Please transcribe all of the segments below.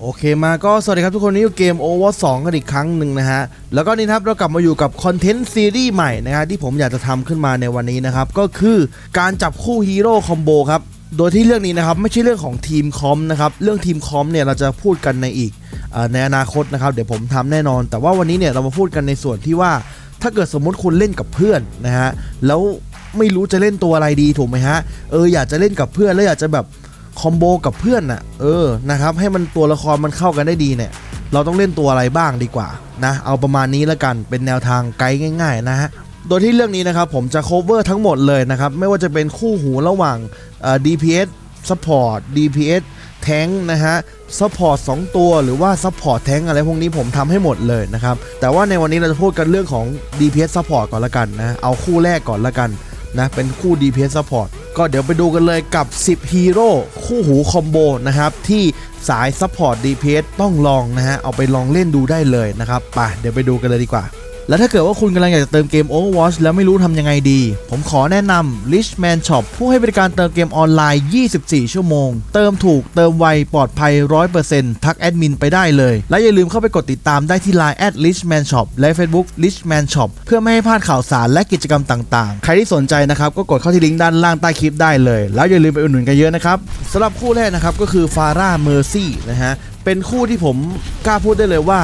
โอเคมาก็สวัสดีครับทุกคนนี่อยู่เกม Over 2 กันอีกครั้งหนึ่งนะฮะ แล้วก็นี่ครับเรากลับมาอยู่กับคอนเทนต์ซีรีส์ใหม่นะฮะที่ผมอยากจะทำขึ้นมาในวันนี้นะครับ ก็คือการจับคู่ฮีโร่คอมโบครับ โดยที่เรื่องนี้นะครับ ไม่ใช่เรื่องของทีมคอมนะครับ เรื่องทีมคอมเนี่ยเราจะพูดกันในอีกในอนาคตนะครับ เดี๋ยวผมทำแน่นอน แต่ว่าวันนี้เนี่ยเรามาพูดกันในส่วนที่ว่า ถ้าเกิดสมมติคุณเล่นกับเพื่อนนะฮะแล้วไม่รู้จะเล่นตัวอะไรดีถูกไหมฮะเอออยากจะเล่นกับเพื่อนแล้วอยากจะแบบ คอมโบกับเพื่อนน่ะเออนะครับให้มันตัวละครมันเข้ากันได้ดีเนี่ยเราต้องเล่นตัวอะไรบ้างดีกว่านะเอาประมาณนี้แล้วกันเป็นแนวทางไกด์ง่าย ๆ นะฮะโดยที่เรื่องนี้นะครับผมจะ cover ทั้งหมดเลยนะครับไม่ว่าจะเป็นคู่หูระหว่าง DPS support DPS แทงนะฮะ support 2ตัวหรือว่า support แทงอะไรพวกนี้ผมทำให้หมดเลยนะครับ แต่ว่าในวันนี้เราจะพูดกันเรื่องของ DPS support ก่อนละกันนะ เอาคู่แรกก่อนละกันนะ เป็นคู่ DPS Support ก็เดี๋ยวไปดูกันเลยกับ 10ฮีโร่คู่หูคอมโบนะครับ ที่สายซัพพอร์ต DPS ต้องลองนะฮะ เอาไปลองเล่นดูได้เลยนะครับไปเดี๋ยวไปดูกันเลยดีกว่า แล้วถ้าเกิดว่าคุณกำลังอยากจะเติมเกม Overwatch แล้วไม่รู้ทำยังไงดี ผมขอแนะนำ Richman Shop ผู้ให้บริการเติมเกมออนไลน์ 24 ชั่วโมง เติมถูกเติมไว ปลอดภัย 100%ทักแอดมินไปได้เลย และอย่าลืมเข้าไปกดติดตามได้ที่ Line at Richman Shop และ Facebook Richman Shop เพื่อไม่ให้พลาดข่าวสารและกิจกรรมต่างๆ ใครที่สนใจนะครับก็กดเข้าที่ลิงก์ด้านล่างใต้คลิปได้เลย แล้วอย่าลืมไปอุดหนุนกันเยอะนะครับสำหรับคู่แรกนะครับก็คือ Farah Mercy นะฮะ เป็นคู่ที่ผมกล้าพูดได้เลยว่า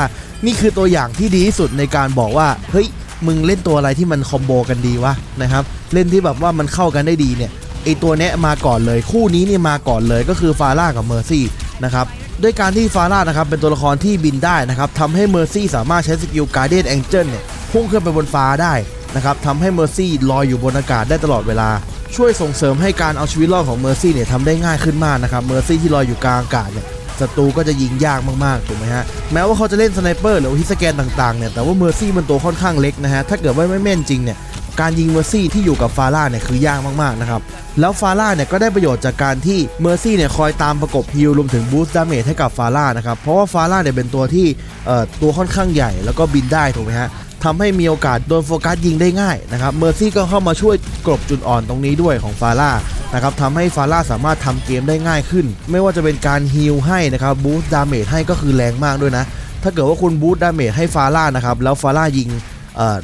นี่คือตัวอย่างที่ดีที่สุดในการบอกว่า เฮ้ย มึงเล่นตัวอะไรที่มันคอมโบกันดีวะนะครับ เล่นที่แบบว่ามันเข้ากันได้ดีเนี่ยไอตัวเนี้ยมาก่อนเลย คู่นี้เนี่ยมาก่อนเลยก็คือฟาร่ากับเมอร์ซี่นะครับด้วยการที่ฟาร่านะครับเป็นตัวละครที่บินได้นะครับทำให้เมอร์ซี่สามารถใช้สกิลการ์เดียนแองเจิลเนี่ยพุ่งขึ้นไปบนฟ้าได้นะครับทำให้เมอร์ซี่ลอยอยู่บนอากาศได้ตลอดเวลา ช่วยส่งเสริมให้การเอาชีวิตรอดของเมอร์ซี่เนี่ยทำได้ง่ายขึ้นมากนะครับเมอร์ซี่ที่ลอยอยู่กลางอากาศเนี่ย ศัตรูก็จะยิงยากมากๆถูกไหมฮะแม้ว่าเขาจะเล่นสไนเปอร์หรือฮิสแกนต่างๆเนี่ยแต่ว่าเมอร์ซี่มันตัวค่อนข้างเล็กนะฮะถ้าเกิดว่าไม่แม่นจริงเนี่ยการยิงเมอร์ซี่ที่อยู่กับฟาร่าเนี่ยคือยากมากๆนะครับ แล้วฟาร่าเนี่ยก็ได้ประโยชน์จากการที่เมอร์ซี่เนี่ยคอยตามประกบฮิลรวมถึงบูสต์ดาเมจให้กับฟาร่านะครับ เพราะว่าฟาร่าเนี่ยเป็นตัวที่เอ่อตัวค่อนข้างใหญ่แล้วก็บินได้ถูกไหมฮะทำให้มีโอกาสโดนโฟกัสยิงได้ง่ายนะครับ เมอร์ซี่ก็เข้ามาช่วยกลบจุดอ่อนตรงนี้ด้วยของฟาร่า นะครับทำให้ฟาร่าสามารถทำเกมได้ง่ายขึ้น ไม่ว่าจะเป็นการฮีลให้นะครับบูสต์ดาเมจให้ก็คือแรงมากด้วยนะ ถ้าเกิดว่าคุณบูสต์ดาเมจให้ฟาร่านะครับแล้วฟาร่ายิง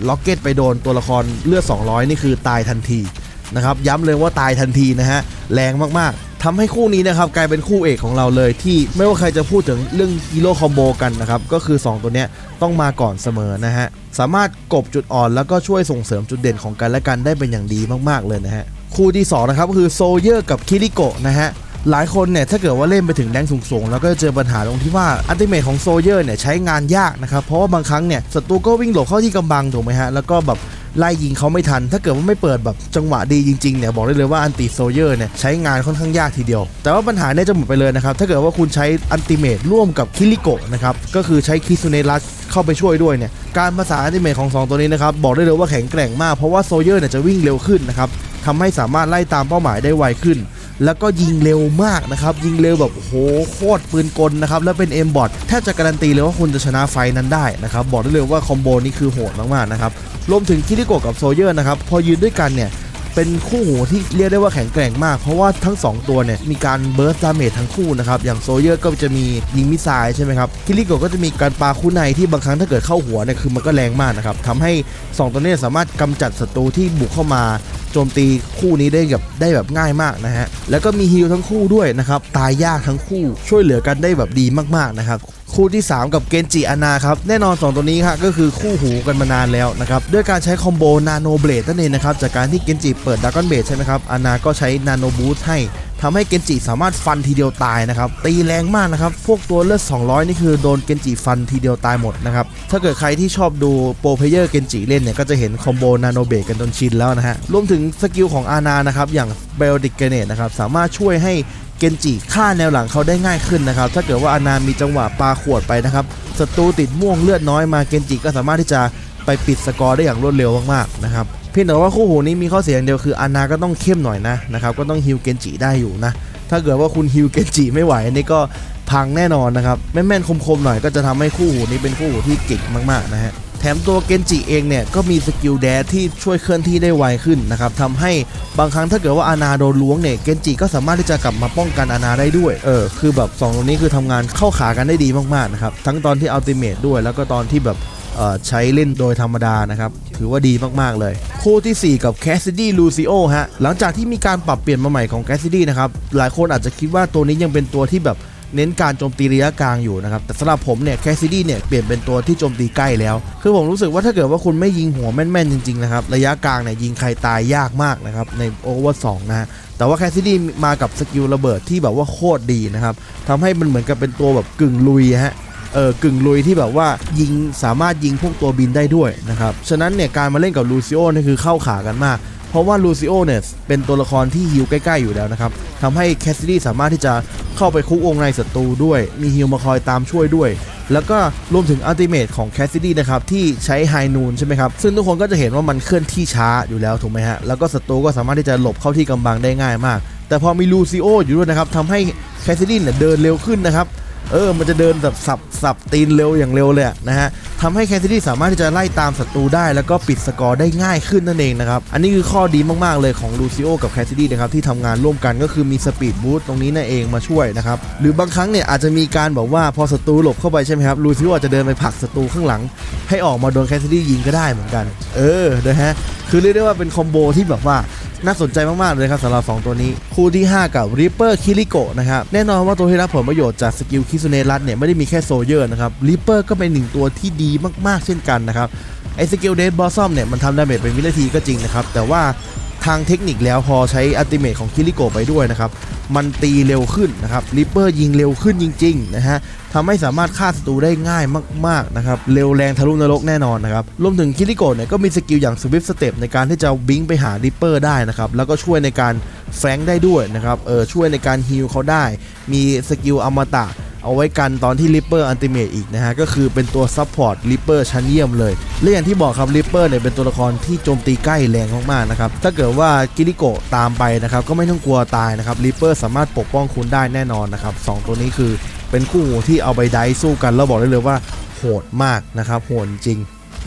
ล็อกเก็ตไปโดนตัวละครเลือด 200 นี่คือตายทันทีนะครับย้ำเลยว่าตายทันทีนะฮะแรงมากๆทำให้คู่นี้นะครับกลายเป็นคู่เอกของเราเลยที่ไม่ว่าใครจะพูดถึงเรื่องฮีโร่คอมโบกันนะครับก็คือ 2 ตัวเนี้ยต้องมาก่อนเสมอนะฮะสามารถกบจุดอ่อนแล้วก็ช่วยส่งเสริมจุดเด่นของกันและกันได้เป็นอย่างดีมากๆเลยนะฮะ คู่ที่2นะครับก็คือโซเยอร์กับคิริโกะนะฮะหลายคนเนี่ยถ้าเกิดว่าเล่นไปถึงแดงสูงๆ แล้วก็จะเจอปัญหาตรงที่ว่าอัลติเมทของโซเยอร์เนี่ยใช้งานยากนะครับ เพราะว่าบางครั้งเนี่ยศัตรูก็วิ่งหลบเข้าที่กำบังถูกไหมฮะ แล้วก็แบบไล่ยิงเขาไม่ทัน ถ้าเกิดว่าไม่เปิดแบบจังหวะดีจริงๆเนี่ยบอกได้เลยว่าอันติโซเยอร์เนี่ยใช้งานค่อนข้างยากทีเดียว แต่ว่าปัญหาเนี่ยจะหมดไปเลยนะครับ ถ้าเกิดว่าคุณใช้อันติเมทร่วมกับคิริโกะนะครับก็คือใช้คิซุเนรัสเข้าไปช่วยด้วยเนี่ยการภาษาอันติเมทของ 2 ตัวนี้นะครับบอกได้เลยว่าแข็งแกร่งมากเพราะว่าโซเยอร์เนี่ยจะวิ่งเร็วขึ้นนะครับ ทำให้สามารถไล่ตามเป้าหมายได้ไวขึ้น แล้วก็ยิงเร็วมากนะครับ ยิงเร็วแบบโหโคตรปืนกลนะครับ แล้วเป็นเอ็มบอทแทบจะการันตีเลยว่าคุณจะชนะไฟนั้นได้นะครับ บอกได้เลยว่าคอมโบนี้คือโหดมากๆนะครับ รวมถึงคิริโกะกับโซเยอร์นะครับ พอยืนด้วยกันเนี่ยเป็นคู่หูที่เรียกได้ว่าแข็งแกร่งมาก เพราะว่าทั้ง 2 ตัวเนี่ยมีการเบิร์สดาเมจทั้งคู่นะครับ อย่างโซเยอร์ก็จะมียิงมิสไซล์ใช่ไหมครับคิริโกก็จะมีการปาคู่ในที่บางครั้งถ้าเกิดเข้าหัวเนี่ยคือมันก็แรงมากนะครับทำให้ 2 ตัวนี้สามารถกำจัดศัตรูที่บุกเข้ามา จมตีคู่นี้ได้แบบได้แบบง่ายมากนะฮะแล้วก็มีฮิลทั้งคู่ด้วยนะครับตายยากทั้งคู่ช่วยเหลือกันได้แบบดีมากๆนะครับ คู่ที่ 3 กับเกนจิอานาครับแน่นอน 2 ตัวนี้ครก็คือคู่หูกันมานานแล้วนะครับด้วยการใช้คอมโบนาโนเบลดนั่นเองนะครับจากการที่เกนจิเปิดดักกอนเบลดใช่ไหมครับอานาก็ใช้นาโนบูสให้ทำให้เกนจิสามารถฟันทีเดียวตายนะครับตีแรงมากนะครับพวกตัวเลือด 200 นี่คือโดนเกนจิฟันทีเดียวตายหมดนะครับถ้าเกิดใครที่ชอบดูโปรเพเยอร์เกนจิเล่นเนี่ยก็จะเห็นคอมโบนาโนเบลกันจนชินแล้วนะฮะรวมถึงสกิลของอานานะครับอย่างเบลดิกเกเนตนะครับสามารถช่วยให้ เกนจิฆ่าแนวหลังเขาได้ง่ายขึ้นนะครับ ถ้าเกิดว่าอานามีจังหวะปาขวดไปนะครับศัตรูติดม่วงเลือดน้อยมาเกนจิก็สามารถที่จะไปปิดสกอร์ได้อย่างรวดเร็วมากๆนะครับเพียงแต่ว่าคู่หูนี้มีข้อเสียอย่างเดียวคืออานาก็ต้องเข้มหน่อยนะนะครับก็ต้องฮิวเกนจิได้อยู่นะถ้าเกิดว่าคุณฮิวเกนจิไม่ไหวนี่ก็พังแน่นอนนะครับแม่นๆคมๆหน่อยก็จะทำให้คู่หูนี้เป็นคู่หูที่เก่งมากๆนะฮะ แถมตัวเกนจิเองเนี่ยก็มีสกิลแดที่ช่วยเคลื่อนที่ได้ไวขึ้นนะครับทำให้บางครั้งถ้าเกิดว่าอานาโดนล้วงเนี่ยเกนจิก็สามารถที่จะกลับมาป้องกันอานาได้ด้วยเออคือแบบสองตรงนี้คือทำงานเข้าขากันได้ดีมากๆนะครับทั้งตอนที่อัลติเมทด้วย แล้วก็ตอนที่แบบใช้เล่นโดยธรรมดานะครับ ถือว่าดีมาก ๆ เลย คู่ทีสี่4 กับแคสซิดี้ลูซิโอฮะ หลังจากที่มีการปรับเปลี่ยนมาใหม่ของแคสซิดี้นะครับ หลายคนอาจจะคิดว่าตัวนี้ยังเป็นตัวที่แบบ เน้นการโจมตีระยะกลางอยู่นะครับ แต่สำหรับผมเนี่ยแคสซิดี้เนี่ยเปลี่ยนเป็นตัวที่โจมตีใกล้แล้ว คือผมรู้สึกว่าถ้าเกิดว่าคุณไม่ยิงหัวแม่นๆจริงๆนะครับ ระยะกลางเนี่ยยิงใครตายยากมากนะครับ ในโอเวอร์สองนะแต่ว่าแคสซิดี้มากับสกิลระเบิดที่แบบว่าโคตรดีนะครับทำให้มันเหมือนกับเป็นตัวแบบกึ่งลุยฮะเออกึ่งลุยที่แบบว่ายิงสามารถยิงพวกตัวบินได้ด้วยนะครับ ฉะนั้นเนี่ยการมาเล่นกับลูซิโอนี่คือเข้าขากันมาก เพราะว่าลูซิโอเนี่ยเป็นตัวละครที่ฮิวใกล้ๆอยู่แล้วนะครับทำให้แคสซิดี้สามารถที่จะเข้าไปคุกวงในศัตรูด้วย มีฮิวมาคอยตามช่วยด้วย แล้วก็รวมถึงอัลติเมทของแคสซิดี้นะครับที่ใช้ไฮนูนใช่ไหมครับ ซึ่งทุกคนก็จะเห็นว่ามันเคลื่อนที่ช้าอยู่แล้วถูกไหมฮะ แล้วก็ศัตรูก็สามารถที่จะหลบเข้าที่กำบังได้ง่ายมาก แต่พอมีลูซิโออยู่ด้วยนะครับทำให้แคสซิดี้เนี่ยเดินเร็วขึ้นนะครับ เออ มันจะเดินแบบสับสับตีนเร็วอย่างเร็วเลยนะฮะทำให้แคสซิตี้สามารถที่จะไล่ตามศัตรูได้ แล้วก็ปิดสกอร์ได้ง่ายขึ้นนั่นเองนะครับ อันนี้คือข้อดีมาก ๆ เลยของลูซิโอกับแคสซิตี้นะครับที่ทำงานร่วมกันก็คือมีสปีดบูสต์ตรงนี้นั่นเองมาช่วยนะครับ หรือบางครั้งเนี่ยอาจจะมีการแบบว่าพอศัตรูหลบเข้าไปใช่ไหมครับลูซิโออาจจะเดินไปผลักศัตรูข้างหลัง ให้ออกมาโดนแคสซิตี้ยิงก็ได้เหมือนกัน เออนะฮะคือเรียกได้ว่าเป็นคอมโบที่แบบว่าน่าสนใจมาก ๆ เลยครับสำหรับ 2 ตัวนี้ คู่ที่ 5 กับ Reaper Kiriko นะครับ แน่นอนว่าตัวที่รับผลประโยชน์จากสกิลคิซุเนรัตเนี่ย ไม่ได้มีแค่โซเยอร์นะครับริปเปอร์ก็เป็นหนึ่งตัวที่ดีมาก ๆ เช่นกันนะครับไอ้สกิลเดดบอสซอมเนี่ยมันทำดาเมจเป็นวินาทีก็จริงนะครับแต่ว่า ทางเทคนิคแล้วพอใช้อัติเมทของคิริโกไปด้วยนะครับ มันตีเร็วขึ้นนะครับริปเปอร์ยิงเร็วขึ้นจริงๆนะฮะทำให้สามารถฆ่าศัตรูได้ง่ายมากๆนะครับเร็วแรงทะลุนรกแน่นอนนะครับรวมถึงคิริโกเนี่ยก็มีสกิลอย่างสวิฟสเต็ปในการที่จะบิงไปหาริปเปอร์ได้นะครับแล้วก็ช่วยในการแฟงได้ด้วยนะครับเออช่วยในการฮิลเขาได้ มีสกิลอมตะ เอาไว้กันตอนที่ริปเปอร์อันติเมตอีกนะฮะ ก็คือเป็นตัวซับพอร์ตริปเปอร์ชั้นเยี่ยมเลย และอย่างที่บอกครับริปเปอร์เนี่ยเป็นตัวละครที่โจมตีใกล้แรงมากๆนะครับ ถ้าเกิดว่ากิริโกะตามไปนะครับ ก็ไม่ต้องกลัวตายนะครับริปเปอร์สามารถปกป้องคุณได้แน่นอนนะครับสองตัวนี้คือเป็นคู่หูที่เอาไปไดฟ์สู้กันแล้วบอกได้เลยว่าโหดมากนะครับโหดจริง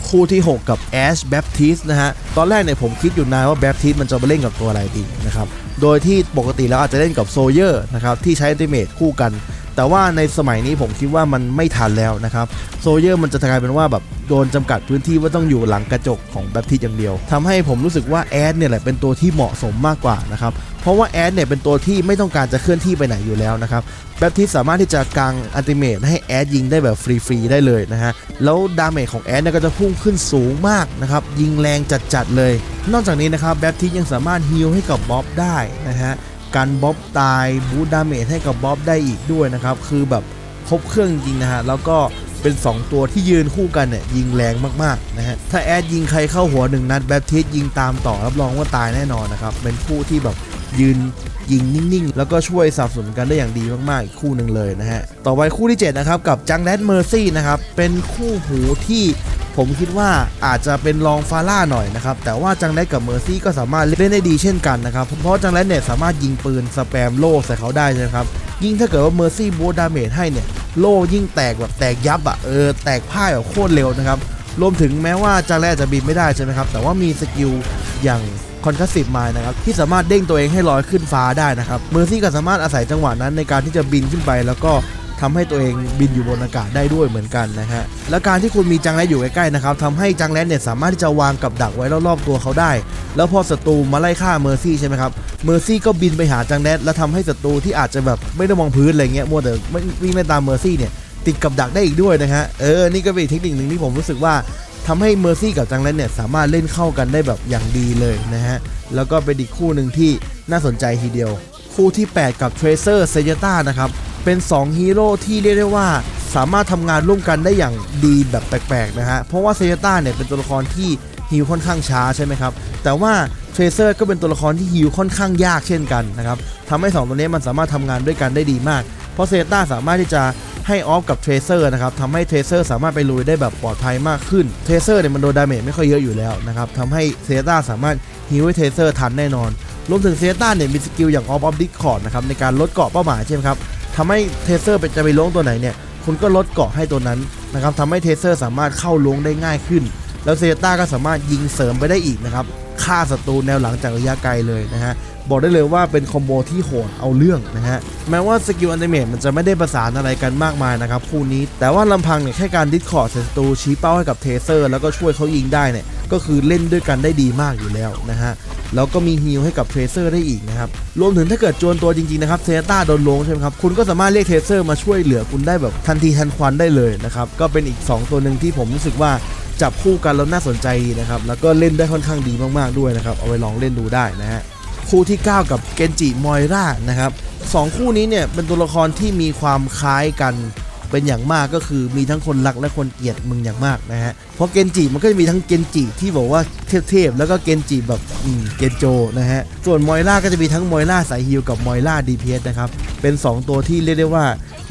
คู่ที่ 6 กับ Ash Baptist นะฮะ ตอนแรกเนี่ยผมคิดอยู่นานว่า Baptist มันจะมาเล่นกับตัวอะไรดีนะครับ โดยที่ปกติแล้วอาจจะเล่นกับโซเยอร์นะครับที่ใช้อัติเมทคู่กัน แต่ว่าในสมัยนี้ผมคิดว่ามันไม่ทันแล้วนะครับโซเยอร์มันจะกลายเป็นว่าแบบโดนจำกัดพื้นที่ว่าต้องอยู่หลังกระจกของแบปทิสอย่างเดียวทำให้ผมรู้สึกว่าแอดเนี่ยแหละเป็นตัวที่เหมาะสมมากกว่านะครับเพราะว่าแอดเนี่ยเป็นตัวที่ไม่ต้องการจะเคลื่อนที่ไปไหนอยู่แล้วนะครับแบปทิสสามารถที่จะกางอัลติเมทให้แอดยิงได้แบบฟรีๆได้เลยนะฮะแล้วดาเมจของแอดเนี่ยก็จะพุ่งขึ้นสูงมากนะครับยิงแรงจัดๆเลย นอกจากนี้นะครับแบปทิสยังสามารถฮิลให้กับบ๊อบได้นะฮะ กันบ๊อบตายบูทดาเมจให้กับบ๊อบได้อีกด้วยนะครับ คือแบบครบเครื่องจริงๆนะฮะ แล้วก็เป็น 2 ตัวที่ยืนคู่กันเนี่ยยิงแรงมากๆนะฮะ ถ้าแอดยิงใครเข้าหัวหนึ่งนัดแบปทิสยิงตามต่อรับรองว่าตายแน่นอนนะครับ เป็นคู่ที่แบบยืนยิงนิ่งๆ แล้วก็ช่วยสนับสนุนกันได้อย่างดีมากๆ อีกคู่หนึ่งเลยนะฮะ ต่อไปคู่ที่ 7 นะครับ กับจังแดดเมอร์ซี่นะครับ เป็นคู่หูที่ ผมคิดว่าอาจจะเป็นรองฟาร่าหน่อยนะครับ แต่ว่าจังแดดกับเมอร์ซี่ก็สามารถเล่นได้ดีเช่นกันนะครับ เพราะจังแดดเนี่ยสามารถยิงปืนสแปมโล่ใส่เขาได้ใช่ไหมครับ ยิ่งถ้าเกิดว่าเมอร์ซี่บูดาเมจให้เนี่ยโล่ยิ่งแตกแบบแตกยับอะ่ะเออแตกพ่ายแบบโคตรเร็วนะครับรวมถึงแม้ว่าจังแดดจะบินไม่ได้ใช่ไหมครับ แต่ว่ามีสกิลอย่างคอนคัสซีฟมายนะครับที่สามารถเด้งตัวเองให้ลอยขึ้นฟ้าได้นะครับเมอร์ซี่ก็สามารถอาศัยจังหวะนั้นในการที่จะบินขึ้นไปแล้วก็ ทำให้ตัวเองบินอยู่บนอากาศได้ด้วยเหมือนกันนะฮะและการที่คุณมีจังแรดอยู่ใกล้ๆนะครับทำให้จังแรดเนี่ยสามารถที่จะวางกับดักไว้รอบๆตัวเขาได้ แล้วพอศัตรูมาไล่ฆ่าเมอร์ซี่ใช่ไหมครับเมอร์ซี่ก็บินไปหาจังแรดแล้วทำให้ศัตรูที่อาจจะแบบไม่ได้มองพื้นอะไรเงี้ยมัวแต่ไม่วิ่งไปตามเมอร์ซี่เนี่ยติดกับดักได้อีกด้วยนะฮะเออนี่ก็เป็นเทคนิคหนึ่งที่ผมรู้สึกว่าทำให้เมอร์ซี่กับจังแรดเนี่ยสามารถเล่นเข้ากันได้แบบอย่างดีเลยนะฮะ แล้วก็เป็นอีกคู่หนึ่งที่น่าสนใจทีเดียว คู่ที่ 8 กับเทรเซอร์เซยต้านะครับ เป็น 2 ฮีโร่ที่เรียกได้ว่าสามารถทำงานร่วมกันได้อย่างดีแบบแปลกๆนะฮะ เพราะว่าเซยต้าเนี่ยเป็นตัวละครที่ฮิวค่อนข้างช้าใช่ไหมครับ แต่ว่าเทรเซอร์ก็เป็นตัวละครที่ฮิวค่อนข้างยากเช่นกันนะครับทำให้ 2 ตัวนี้มันสามารถทำงานด้วยกันได้ดีมาก เพราะเซยต้าสามารถที่จะให้ออฟกับเทรเซอร์นะครับทำให้เทรเซอร์สามารถไปลุยได้แบบปลอดภัยมากขึ้นเทรเซอร์เนี่ยมันโดนดาเมจไม่ค่อยเยอะอยู่แล้วนะครับทำให้เซยต้าสามารถฮิวให้เทรเซอร์ทันแน่นอน รวมถึงเซต้าเนี่ยมีสกิลอย่างออฟออฟดิคอร์ดนะครับในการลดเกาะเป้าหมายใช่ไหมครับทำให้เทเซอร์จะไปล้วงตัวไหนเนี่ยคุณก็ลดเกาะให้ตัวนั้นนะครับทำให้เทเซอร์สามารถเข้าลวงได้ง่ายขึ้น แล้วเซต้าก็สามารถยิงเสริมไปได้อีกนะครับฆ่าศัตรูแนวหลังจากระยะไกลเลยนะฮะบอกได้เลยว่าเป็นคอมโบที่โหดเอาเรื่องนะฮะแม้ว่าสกิลอันติเมตมันจะไม่ได้ประสานอะไรกันมากมายนะครับคู่นี้แต่ว่าลำพังเนี่ยแค่การดิสคอร์ดศัตรูชี้เป้าให้กับเทเซอร์แล้วก็ช่วยเขายิงได้เนี่ย ก็คือเล่นด้วยกันได้ดีมากอยู่แล้วนะฮะแล้วก็มีฮิลให้กับเทรเซอร์ได้อีกนะครับ รวมถึงถ้าเกิดโจรตัวจริงๆนะครับเซต้าโดนลงใช่ไหมครับ คุณก็สามารถเรียกเทรเซอร์มาช่วยเหลือคุณได้แบบทันทีทันควันได้เลยนะครับ ก็เป็นอีก 2 ตัวหนึ่งที่ผมรู้สึกว่าจับคู่กันแล้วน่าสนใจนะครับ แล้วก็เล่นได้ค่อนข้างดีมากๆด้วยนะครับ เอาไปลองเล่นดูได้นะฮะ คู่ที่ 9 กับเกนจิมอยรานะครับสองคู่นี้เนี่ยเป็นตัวละครที่มีความคล้ายกัน เป็นอย่างมากก็คือมีทั้งคนรักและคนเกลียดมึงอย่างมากนะฮะเพราะเกนจิมันก็จะมีทั้งเกนจิที่บอกว่าเทพๆแล้วก็เกนจิแบบอืมเกนโจนะฮะส่วนมอยล่าก็จะมีทั้งมอยล่าสายฮิลกับมอยล่าดีพีนะครับเป็น 2 ตัวที่เรียกได้ว่า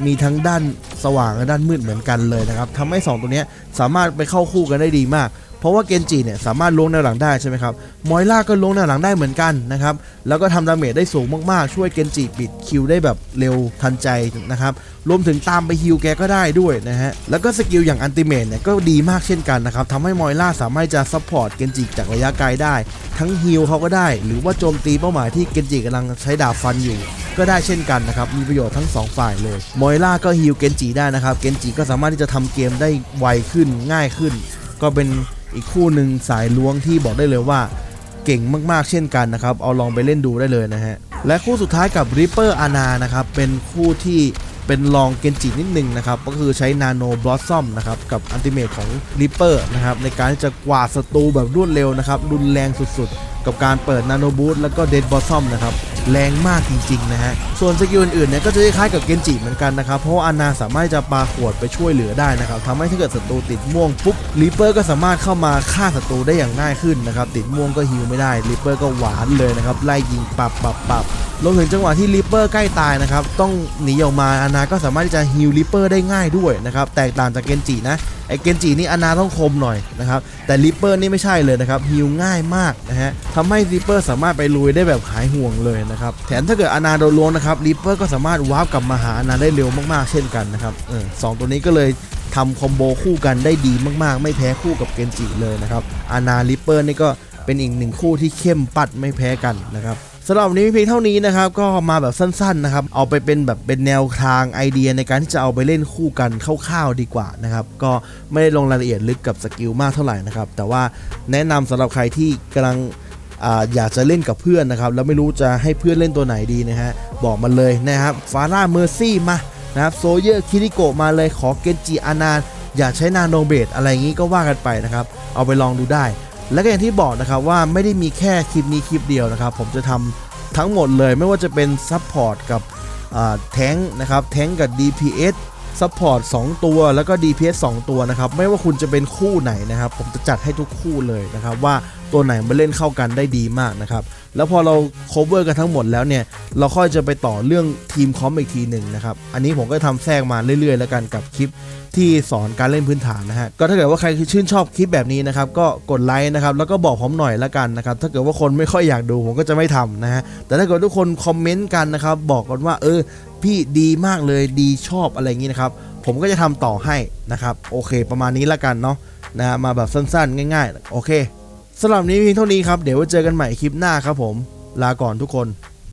มีทั้งด้านสว่างและด้านมืดเหมือนกันเลยนะครับทำให้ 2 ตัวนี้สามารถไปเข้าคู่กันได้ดีมาก เพราะว่าเกนจิเนี่ยสามารถล้วงแนวหลังได้ใช่ไหมครับมอยล่าก็ล้วงแนวหลังได้เหมือนกันนะครับแล้วก็ทำดาเมจได้สูงมากๆ ช่วยเกนจิปิดคิวได้แบบเร็วทันใจนะครับรวมถึงตามไปฮิวแกก็ได้ด้วยนะฮะแล้วก็สกิลอย่างอันติเมตเนี่ยก็ดีมากเช่นกันนะครับทำให้มอยล่าสามารถจะซัพพอร์ตเกนจิจากระยะไกลได้ ทั้งฮิลเขาก็ได้ หรือว่าโจมตีเป้าหมายที่เกนจิกำลังใช้ดาบฟันอยู่ ก็ได้เช่นกันนะครับ มีประโยชน์ทั้งสองฝ่ายเลย มอยล่าก็ฮิลเกนจิได้นะครับ เกนจิก็สามารถที่จะทำเกมได้ไวขึ้นง่ายขึ้น ก็เป็น อีกคู่หนึ่งสายล้วงที่บอกได้เลยว่าเก่งมากๆเช่นกันนะครับ เอาลองไปเล่นดูได้เลยนะฮะ และคู่สุดท้ายกับ Reaper อานานะครับ เป็นคู่ที่เป็นลองเกนจินิดนึงนะครับ ก็คือใช้นาโนบลอสซอมนะครับ กับอันติเมตของ Reaper นะครับ ในการจะกวาดศัตรูแบบรวดเร็วนะครับ รุนแรงสุดๆกับการเปิดนาโนบูทแล้วก็เดดบอสซอมนะครับแรงมากจริงๆนะฮะ ส่วนสกิลอื่นๆเนี่ยก็จะคล้ายๆกับเกนจิเหมือนกันนะครับ เพราะว่าอานาสามารถจะปาขวดไปช่วยเหลือได้นะครับทำให้ถ้าเกิดศัตรูติดม่วงปุ๊บรีเปอร์ก็สามารถเข้ามาฆ่าศัตรูได้อย่างง่ายขึ้นนะครับ ติดม่วงก็ฮิวไม่ได้รีเปอร์ก็หวานเลยนะครับ ไล่ยิงปับปับปับรวมถึงจังหวะที่รีเปอร์ใกล้ตายนะครับ ต้องหนีออกมาอานาก็สามารถที่จะฮิวรีเปอร์ได้ง่ายด้วยนะครับ แตกต่างจากเกนจินะ ไอเกนจินี่อานาต้องคมหน่อยนะครับแต่ริปเปอร์นี่ไม่ใช่เลยนะครับฮิวง่ายมากนะฮะทำให้ริปเปอร์สามารถไปลุยได้แบบหายห่วงเลยนะครับแถมถ้าเกิดอานาโดนล้วงนะครับริปเปอร์ก็สามารถวาร์ปกลับมาหาอานาได้เร็วมากๆ เช่นกันนะครับเออสองตัวนี้ก็เลยทำคอมโบคู่กันได้ดีมากๆ ไม่แพ้คู่กับเกนจิเลยนะครับอานาริปเปอร์นี่ก็ เป็นอีกหนึ่งคู่ที่เข้มปัดไม่แพ้กันนะครับสำหรับวันนี้เพียงเท่านี้นะครับ ก็มาแบบสั้นๆนะครับ เอาไปเป็นแบบเป็นแนวทางไอเดียในการที่จะเอาไปเล่นคู่กันคร่าวๆดีกว่านะครับ ก็ไม่ได้ลงรายละเอียดลึกกับสกิลมากเท่าไหร่นะครับ แต่ว่าแนะนำสำหรับใครที่กำลังอยากจะเล่นกับเพื่อนนะครับ แล้วไม่รู้จะให้เพื่อนเล่นตัวไหนดีนะฮะ บอกมาเลยนะครับ ฟาร่าเมอร์ซี่มานะครับ โซเยอร์คิริโกมาเลย ขอเกนจิอานาน อยากใช้นาโนเบดอะไรอย่างนี้ก็ว่ากันไปนะครับ เอาไปลองดูได้ และก็อย่างที่บอกนะครับว่าไม่ได้มีแค่คลิปนี้คลิปเดียวนะครับ ผมจะทำทั้งหมดเลยไม่ว่าจะเป็นซัพพอร์ตกับแท้งนะครับแท้งกับ DPS ซัพพอร์ต2ตัวแล้วก็ DPS 2 ตัวนะครับ ไม่ว่าคุณจะเป็นคู่ไหนนะครับ ผมจะจัดให้ทุกคู่เลยนะครับ ว่าตัวไหนมาเล่นเข้ากันได้ดีมากนะครับ แล้วพอเรา cover กันทั้งหมดแล้วเนี่ย เราค่อยจะไปต่อเรื่องทีมคอมอีกทีหนึ่งนะครับ อันนี้ผมก็ทำแทรกมาเรื่อยๆ แล้วกันกับคลิปที่สอนการเล่นพื้นฐานนะฮะ ก็ถ้าเกิดว่าใครชื่นชอบคลิปแบบนี้นะครับ ก็กดไลค์นะครับ แล้วก็บอกผมหน่อยละกันนะครับ ถ้าเกิดว่าคนไม่ค่อยอยากดูผมก็จะไม่ทำนะฮะ แต่ถ้าเกิดทุกคนคอมเมนต์กันนะครับ บอกกันว่า เออ พี่ดีมากเลย ดีชอบอะไรอย่างนี้นะครับ ผมก็จะทำต่อให้นะครับ โอเค ประมาณนี้ละกันเนาะ นะมาแบบสั้นๆ ง่าย ๆ โอเค สำหรับนนี้เพียงเท่านี้ครับ เดี๋ยวไว้เจอกันใหม่คลิปหน้าครับผม ลาก่อนทุกคน